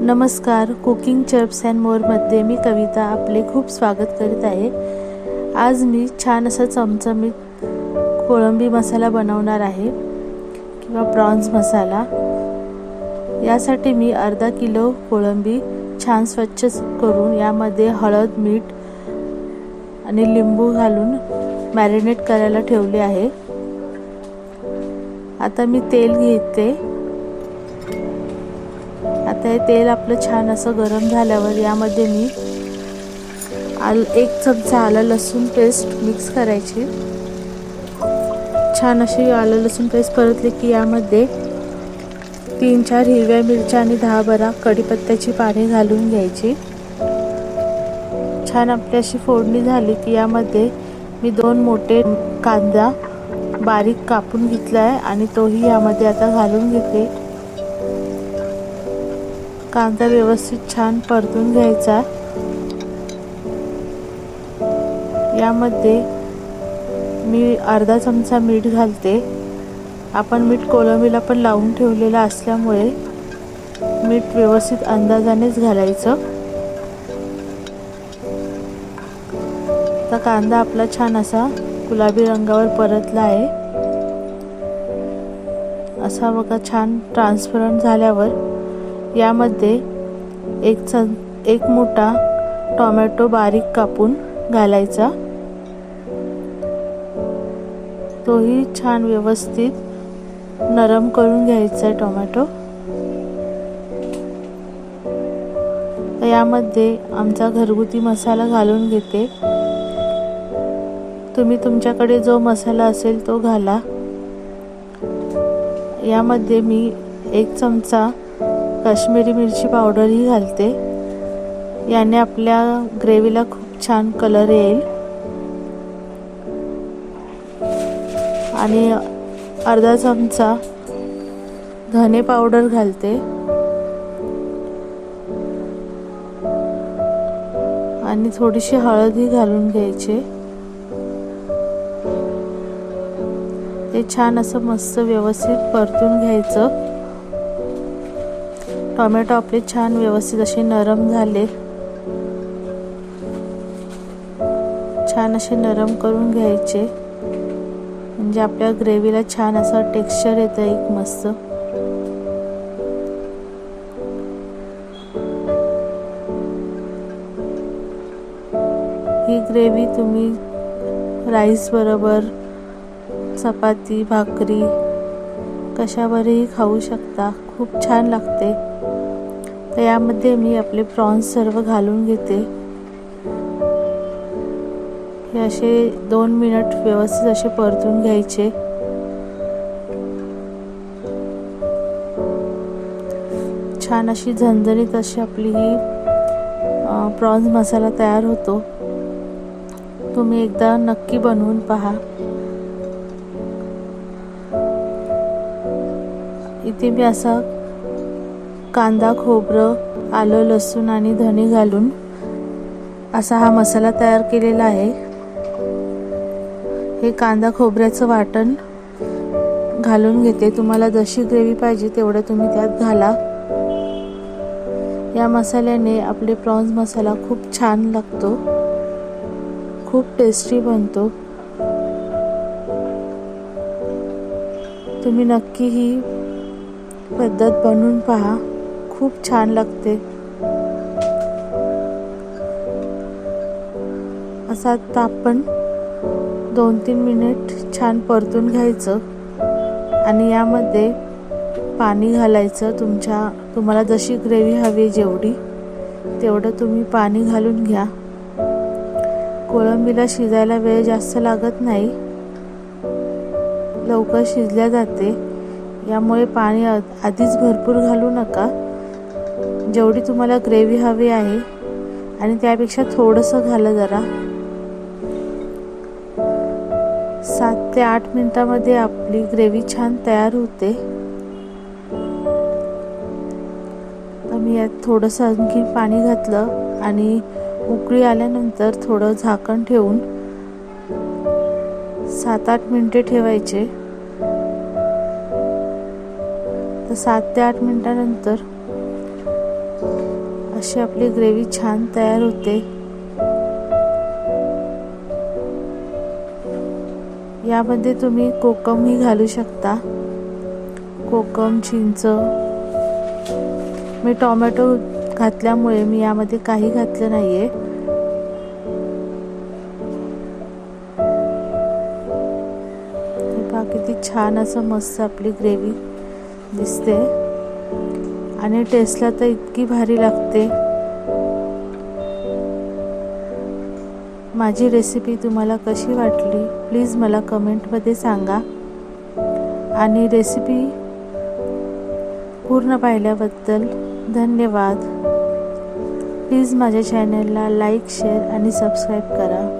नमस्कार cooking चर्प्स and मोरमध्ये मी कविता आपले खूप स्वागत करीत आहे. आज मी छान असा चमचमीत कोळंबी मसाला बनवणार आहे किंवा प्रॉन्स मसाला. यासाठी मी अर्धा किलो कोळंबी छान स्वच्छ करून यामध्ये हळद मीठ आणि लिंबू घालून मॅरिनेट करायला ठेवले आहे. आता मी तेल घेते. आता तेल आपलं छान असं गरम झाल्यावर यामध्ये मी आल एक चमचा आलं लसूण पेस्ट मिक्स करायची. छान अशी आलं लसूण पेस्ट परतली की यामध्ये तीन चार हिरव्या मिरच्या आणि दहा बारा कढीपत्त्याची पाने घालून घ्यायची. छान आपली अशी फोडणी झाली की यामध्ये मी दोन मोठे कांदा बारीक कापून घेतला आहे आणि तोही यामध्ये आता घालून घेते. कांदा व्यवस्थित छान परतून घ्यायचा. यामध्ये मी अर्धा चमचा मीठ घालते. आपण मीठ कोलंबीला पण लावून ठेवलेलं असल्यामुळे मीठ व्यवस्थित अंदाजानेच घालायचं. तर कांदा आपला छान असा गुलाबी रंगावर परतला आहे. असा बघा छान ट्रान्सपरंट झाल्यावर यामध्ये एक च एक मोठा टोमॅटो बारीक कापून घालायचा. तोही छान व्यवस्थित नरम करून घ्यायचा आहे टोमॅटो. यामध्ये आमचा घरगुती मसाला घालून घेते. तुम्ही तुमच्याकडे जो मसाला असेल तो घाला. यामध्ये मी एक चमचा काश्मीरी मिरची पावडरही घालते. याने आपल्या ग्रेव्हीला खूप छान कलर येईल. आणि अर्धा चमचा धने पावडर घालते. आणि थोडीशी हळदही घालून घ्यायचे. ते छान असं मस्त व्यवस्थित परतून घ्यायचं. टोमॅटो आपले छान व्यवस्थित असे नरम झाले. छान असे नरम करून घ्यायचे. म्हणजे आपल्या ग्रेव्हीला छान असं टेक्स्चर येतं एक मस्त. ही ग्रेव्ही तुम्ही राईस बरोबर चपाती भाकरी कशावरही खाऊ शकता. खूप छान लागते. तर यामध्ये मी आपले प्रॉन्स सर्व घालून घेते. हे असे दोन मिनिट व्यवस्थित असे परतून घ्यायचे. छान अशी झणझणीत अशी आपली ही प्रॉन्स मसाला तयार होतो. तुम्ही एकदा नक्की बनवून पहा. इथे मी असा कांदा खोबरं आलं लसूण आणि धणे घालून असा हा मसाला तयार केलेला आहे. हे कांदा खोबऱ्याचं वाटण घालून घेते. तुम्हाला जशी ग्रेव्ही पाहिजे तेवढं तुम्ही त्यात घाला. या मसाल्याने आपले प्रॉन्स मसाला खूप छान लागतो. खूप टेस्टी बनतो. तुम्ही नक्की ही पद्धत बनवून पहा. खूप छान लागते. असा आता आपण दोन तीन मिनिट छान परतून घ्यायचं. आणि यामध्ये पाणी घालायचं. तुमच्या तुम्हाला जशी ग्रेव्ही हवी जेवढी तेवढं तुम्ही पाणी घालून घ्या. कोळंबीला शिजायला वेळ जास्त लागत नाही. लवकर शिजल्या जाते. यामुळे पाणी आधीच भरपूर घालू नका. जेवढी तुम्हाला ग्रेव्ही हवी आहे आणि त्यापेक्षा थोडंसं घाला जरा. सात ते आठ मिनिटामध्ये आपली ग्रेव्ही छान तयार होते. तर मी यात थोडंसं आणखी पाणी घातलं आणि उकळी आल्यानंतर थोडं झाकण ठेवून सात आठ मिनटे ठेवायचे. तर सात ते आठ मिनटानंतर अशी आपली ग्रेव्ही छान तयार होते. यामध्ये तुम्ही कोकमही घालू शकता. कोकम चिंच. मी टोमॅटो घातल्यामुळे मी यामध्ये काही घातलं नाहीये. पहा किती छान असं मस्त आपली ग्रेव्ही. दिसते. आणि टेस्टला तर इतकी भारी लागते. माझी रेसिपी तुम्हाला कशी वाटली प्लीज मला कमेंटमध्ये सांगा. आणि रेसिपी पूर्ण पाहिल्याबद्दल धन्यवाद. प्लीज माझ्या चॅनलला लाईक शेअर आणि सबस्क्राईब करा.